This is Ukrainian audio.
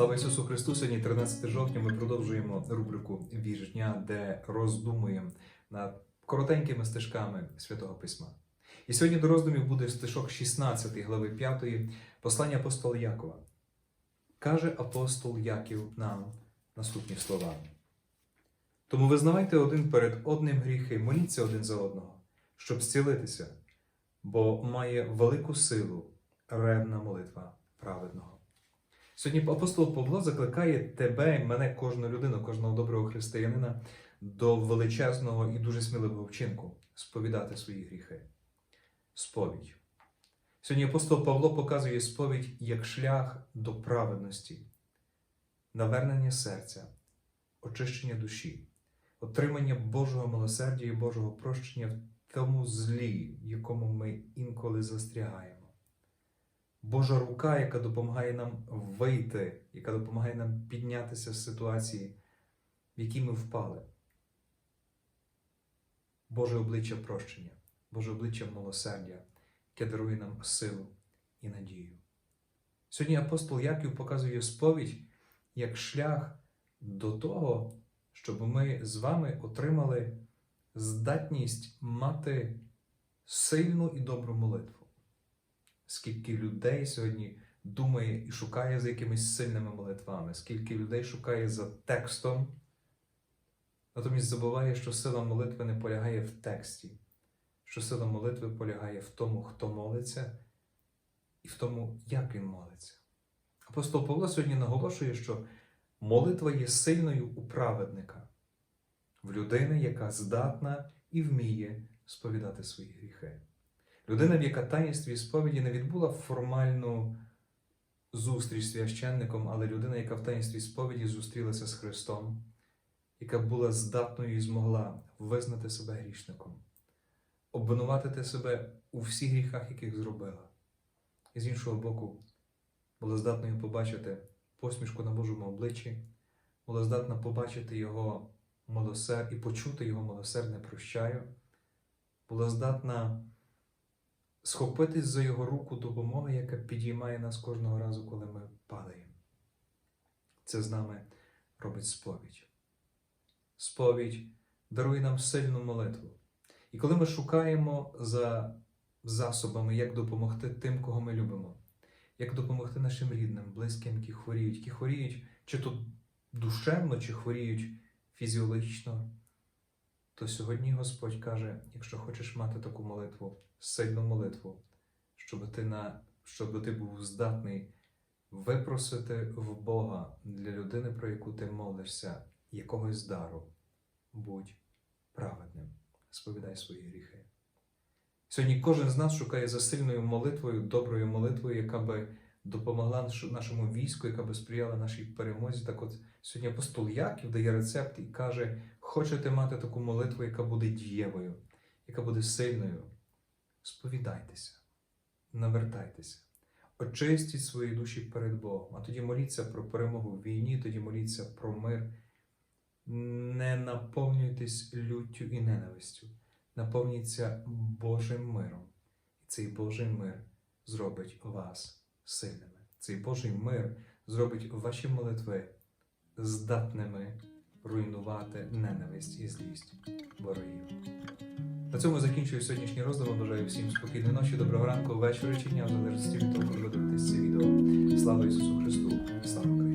Слава Ісусу Христу! Сьогодні 13 жовтня. Ми продовжуємо рубрику Віж дня, де роздумуємо над коротенькими стежками Святого Письма. І сьогодні до роздумів буде стишок 16 глави 5 послання апостола Якова. Каже апостол Яків нам наступні слова. Тому визнавайте один перед одним гріхи, моліться один за одного, щоб зцілитися, бо має велику силу ревна молитва праведного. Сьогодні апостол Павло закликає тебе, і мене, кожну людину, кожного доброго християнина до величезного і дуже сміливого вчинку сповідати свої гріхи. Сповідь. Сьогодні апостол Павло показує сповідь як шлях до праведності, навернення серця, очищення душі, отримання Божого милосердя і Божого прощення в тому злі, в якому ми інколи застрягаємо. Божа рука, яка допомагає нам вийти, яка допомагає нам піднятися з ситуації, в якій ми впали. Боже обличчя прощення, Боже обличчя милосердя, яке дарує нам силу і надію. Сьогодні апостол Яків показує сповідь як шлях до того, щоб ми з вами отримали здатність мати сильну і добру молитву скільки людей сьогодні думає і шукає за якимись сильними молитвами, скільки людей шукає за текстом, натомість забуває, що сила молитви не полягає в тексті, що сила молитви полягає в тому, хто молиться, і в тому, як він молиться. Апостол Павло сьогодні наголошує, що молитва є сильною у праведника, в людини, яка здатна і вміє сповідати свої гріхи. Людина, в яка таїнстві сповіді не відбула формальну зустріч з священником, але людина, яка в таїнстві сповіді зустрілася з Христом, яка була здатною і змогла визнати себе грішником, обвинуватити себе у всіх гріхах, яких зробила. І з іншого боку, була здатною побачити посмішку на Божому обличчі, була здатна побачити Його милосер і почути Його милосердне прощаю, була здатна схопитись за його руку допомоги, яка підіймає нас кожного разу, коли ми падаємо. Це з нами робить сповідь. Сповідь дарує нам сильну молитву. І коли ми шукаємо за засобами, як допомогти тим, кого ми любимо, як допомогти нашим рідним, близьким, які хворіють, які хворіють чи то душевно, чи хворіють фізіологічно, то сьогодні Господь каже: якщо хочеш мати таку молитву, сильну молитву, щоб ти, на, щоб ти був здатний випросити в Бога для людини, про яку ти молишся, якогось дару, будь праведним, сповідай свої гріхи. Сьогодні кожен з нас шукає за сильною молитвою, доброю молитвою, яка би допомогла нашому війську, яка би сприяла нашій перемозі. Так от сьогодні апостол Яків дає рецепт і каже: хочете мати таку молитву, яка буде дієвою, яка буде сильною. Сповідайтеся, навертайтеся, очистіть свої душі перед Богом, а тоді моліться про перемогу в війні, тоді моліться про мир. Не наповнюйтесь люттю і ненавистю, наповніться Божим миром. І цей Божий мир зробить вас сильними. Цей Божий мир зробить ваші молитви здатними руйнувати ненависть і злість ворогів. На цьому закінчую сьогоднішній роздум. Бажаю всім спокійної ночі, доброго ранку, вечора чи дня, в залежності від того, коли ви дивитесь це відео. Слава Ісусу Христу! Слава!